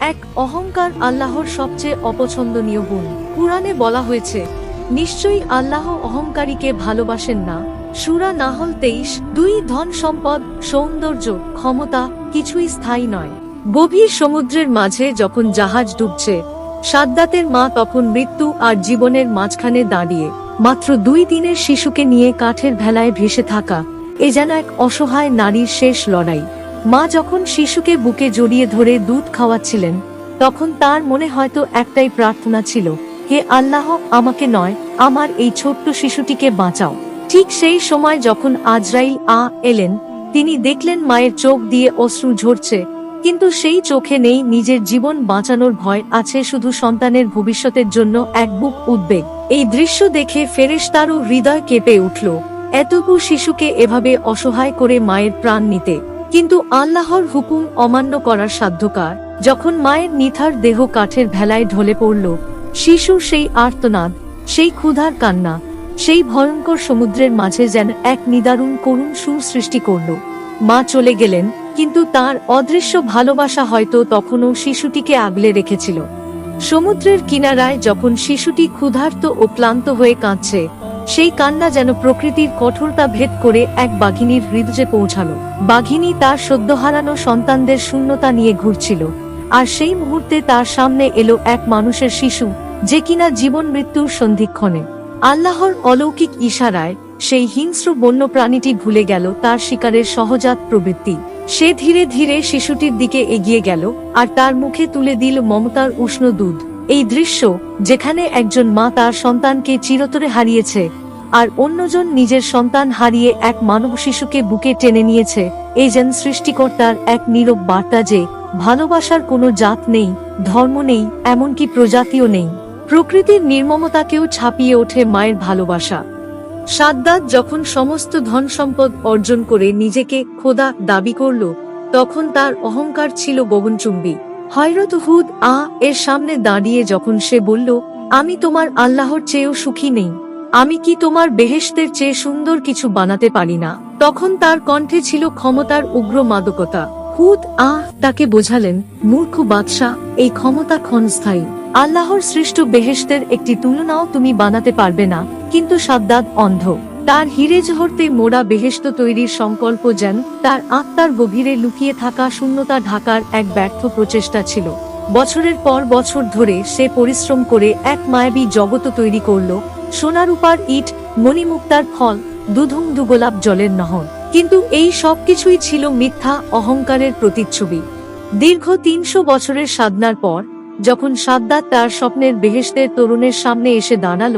এক অহংকার আল্লাহর সবচেয়ে অপছন্দনীয় গুণ। কুরআনে বলা হয়েছে, নিশ্চয়ই আল্লাহ অহংকারীকে ভালোবাসেন না। সুরা নাহল তেইশ, দুই ধন সম্পদ, সৌন্দর্য, ক্ষমতা, কিছুই স্থায়ী নয়। গভীর সমুদ্রের মাঝে যখন জাহাজ ডুবছে, সাদ্দাতের মা তখন মৃত্যু আর জীবনের মাঝখানে দাঁড়িয়ে, মাত্র দুই দিনের শিশুকে নিয়ে কাঠের ভেলায় ভেসে থাকা, এ যেন এক অসহায় নারীর শেষ লড়াই। মা যখন শিশুকে বুকে জড়িয়ে ধরে দুধ খাওয়াচ্ছিলেন, তখন তার মনে হয়তো একটাই প্রার্থনা ছিল, হে আল্লাহ, আমাকে নয়, আমার এই ছোট্ট শিশুটিকে বাঁচাও। ঠিক সেই সময় যখন আজরাইল আ এলেন, তিনি দেখলেন মায়ের চোখ দিয়ে অশ্রু ঝরছে, কিন্তু সেই চোখে নেই নিজের জীবন বাঁচানোর ভয়, আছে শুধু সন্তানের ভবিষ্যতের জন্য এক বুক উদ্বেগ। এই দৃশ্য দেখে ফেরেশতারও হৃদয় কেঁপে উঠল। এতটুকু শিশুকে এভাবে অসহায় করে মায়ের প্রাণ নিতে কিন্তু আল্লাহর হুকুম অমান্য করার সাধ্যকার। যখন মায়ের নিথার দেহ কাঠের ভেলায় ঢলে পড়ল, শিশুর সেই আর্তনাদ, সেই ক্ষুধার কান্না, সেই ভয়ঙ্কর সমুদ্রের মাঝে যেন এক নিদারুণ করুণ সুর সৃষ্টি করল। মা চলে গেলেন, কিন্তু তার অদৃশ্য ভালোবাসা হয়তো তখনও শিশুটিকে আগলে রেখেছিল। সমুদ্রের কিনারায় যখন শিশুটি ক্ষুধার্ত ও ক্লান্ত হয়ে কাঁদছে সেই কান্না যেন প্রকৃতির কঠোরতা ভেদ করে এক বাঘিনীর হৃদয়ে পৌঁছালো। বাঘিনী তার সদ্য হারানো সন্তানদের শূন্যতা নিয়ে ঘুরছিল। আর সেই মুহূর্তে তার সামনে এলো এক মানুষের শিশু, যে কিনা জীবন মৃত্যুর সন্ধিক্ষণে। আল্লাহর অলৌকিক ইশারায় সেই হিংস্র বন্য প্রাণীটি ভুলে গেল তার শিকারের সহজাত প্রবৃত্তি। সে ধীরে ধীরে শিশুটির দিকে এগিয়ে গেল, আর তার মুখে তুলে দিল মমতার উষ্ণ দুধ। এই দৃশ্য যেখানে একজন মা তার সন্তানকে চিরতরে হারিয়েছে, আর অন্যজন নিজের সন্তান হারিয়ে এক মানব শিশুকে বুকে টেনে নিয়েছে। এই যেন সৃষ্টিকর্তার এক নীরব বার্তা যে, ভালোবাসার কোনো জাত নেই, ধর্ম নেই, এমনকি প্রজাতিও নেই। প্রকৃতির নির্মমতাকেও ছাপিয়ে ওঠে মায়ের ভালোবাসা। সাদ্দাত যখন সমস্ত ধন সম্পদ অর্জন করে নিজেকে খোদা দাবি করল, তখন তার অহংকার ছিল গগনচুম্বী হয়রত হুদ আ এর সামনে দাঁড়িয়ে যখন সে বলল, আমি তোমার আল্লাহর চেয়েও সুখী নেই। আমি কি তোমার বেহেশতের চেয়ে সুন্দর কিছু বানাতে পারি না? তখন তার কণ্ঠে ছিল ক্ষমতার উগ্র মাদকতা। হুদ আহ তাকে বোঝালেন, মূর্খ বাদশাহ, এই ক্ষমতা ক্ষণস্থায়ী। আল্লাহর সৃষ্ট বেহেশতের একটি তুলনাও তুমি বানাতে পারবে না, কিন্তু সাদ্দাদ অন্ধ। তার হিরে জহরতে মোড়া বেহেস্ত তৈরির সংকল্প যেন তার আত্মার গভীরে লুকিয়ে থাকা শূন্যতা ঢাকার এক ব্যর্থ প্রচেষ্টা ছিল। বছরের পর বছর ধরে সে পরিশ্রম করে এক মায়াবী জগত তৈরি করল, সোনারূপার ইট, মণিমুক্তার ফল দুধুম দুগোলাপ জলের নহর। কিন্তু এই সবকিছুই ছিল মিথ্যা, অহংকারের প্রতিচ্ছবি। দীর্ঘ তিনশো বছরের সাধনার পর, যখন সাদ্দার তার স্বপ্নের বেহেশতের তরুণের সামনে এসে দাঁড়াল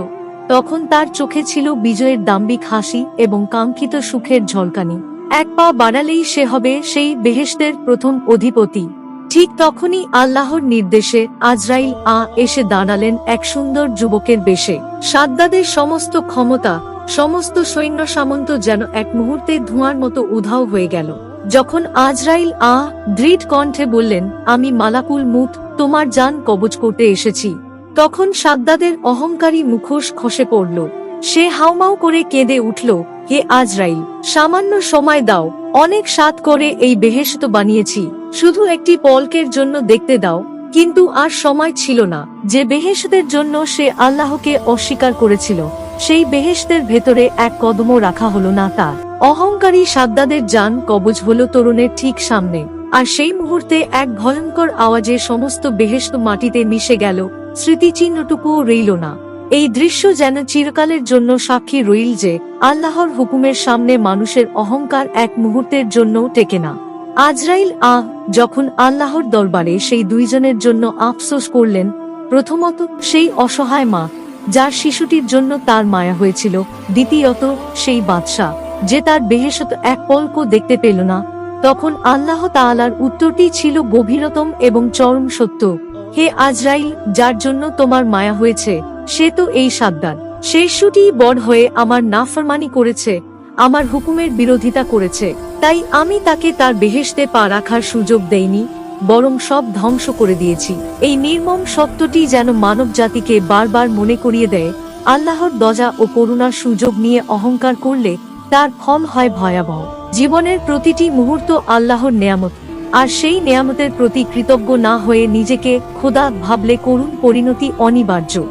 তখন তার চোখে ছিল বিজয়ের দাম্বিক হাসি এবং কাঙ্ক্ষিত সুখের ঝলকানি। এক পা বাড়ালেই সে হবে সেই বেহেশতের প্রথম অধিপতি। ঠিক তখনই আল্লাহর নির্দেশে আজরাইল আ এসে দাঁড়ালেন এক সুন্দর যুবকের বেশে। সাদ্দাদের সমস্ত ক্ষমতা, সমস্ত সৈন্য সামন্ত যেন এক মুহূর্তে ধোঁয়ার মতো উধাও হয়ে গেল। যখন আজরাইল আ দৃঢ় কণ্ঠে বললেন, আমি মালাকুল মুত তোমার যান কবজ করতে এসেছি। তখন সাদ্দাদের অহংকারী মুখোশ খসে পড়ল। সে হাউমাউ করে কেঁদে উঠল, হে আজরাইল, সামান্য সময় দাও, অনেক সাত করে এই বেহেশত বানিয়েছি। শুধু একটি পলকের জন্য দেখতে দাও, কিন্তু আর সময় ছিল না। যে বেহেশতের জন্য সে আল্লাহকে অস্বীকার করেছিল, সেই বেহেশতের ভেতরে এক কদমও রাখা হলো না তার। অহংকারী সাদ্দাদের যান কবজ হলো তরুণের ঠিক সামনে। আর সেই মুহূর্তে এক ভয়ঙ্কর আওয়াজে সমস্ত বেহেশত মাটিতে মিশে গেল। স্মৃতিচিহ্নটুকুও রইল না। এই দৃশ্য যেন চিরকালের জন্য সাক্ষী রইল যে আল্লাহর হুকুমের সামনে মানুষের অহংকার এক মুহূর্তের জন্যও টেকে না। আজরাইল আহ, যখন আল্লাহর দরবারে সেই দুইজনের জন্য আফসোস করলেন, প্রথমত সেই অসহায় মা, যার শিশুটির জন্য তার মায়া হয়েছিল, দ্বিতীয়ত সেই বাদশাহ, যে তার বেহেশত এক পলক দেখতে পেল না। তখন আল্লাহ তাআলার উত্তরটি ছিল গভীরতম এবং চরম সত্য। হে আজরাইল, যার জন্য তোমার মায়া হয়েছে, সে তো এই সাদ্দার শেষটি বড় হয়ে আমার নাফরমানি করেছে, আমার হুকুমের বিরোধিতা করেছে। তাই আমি তাকে তার বেহেশতে পা রাখার সুযোগ দেইনি, বরং সব ধ্বংস করে দিয়েছি। এই নির্মম সত্যটি যেন মানব জাতিকে বারবার মনে করিয়ে দেয়, আল্লাহর দজা ও করুণার সুযোগ নিয়ে অহংকার করলে তার ফল হয় ভয়াবহ। জীবনের প্রতিটি মুহূর্ত আল্লাহর নেয়ামত। আর সেই নেয়ামতের প্রতি কৃতজ্ঞ না হয়ে নিজেকে খোদা ভাবলে করুণ পরিণতি অনিবার্য।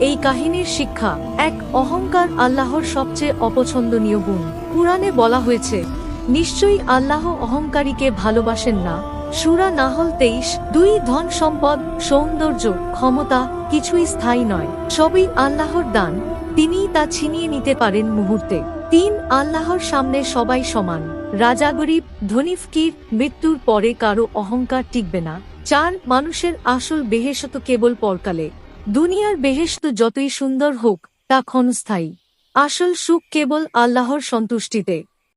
এই কাহিনীর শিক্ষা এক অহংকার আল্লাহর সবচেয়ে অপছন্দনীয় গুণ। পুরাণে বলা হয়েছে, নিশ্চয়ই আল্লাহ অহংকারীকে ভালোবাসেন না। সুরা নাহল তেইশ, দুই ধন সম্পদ, সৌন্দর্য, ক্ষমতা কিছুই স্থায়ী নয়। সবই আল্লাহর দান। তিনিই তা ছিনিয়ে নিতে পারেন মুহূর্তে। তিন, আল্লাহর সামনে সবাই সমান। রাজা গরিব, ধনী ফকির, মৃত্যুর পরে কারও অহংকার টিকবে না। চার, মানুষের আসল বেহেশত কেবল পরকালে। দুনিয়ার বেহেশত যতই সুন্দর হোক, তা ক্ষণস্থায়ী। আসল সুখ কেবল আল্লাহর সন্তুষ্টিতে।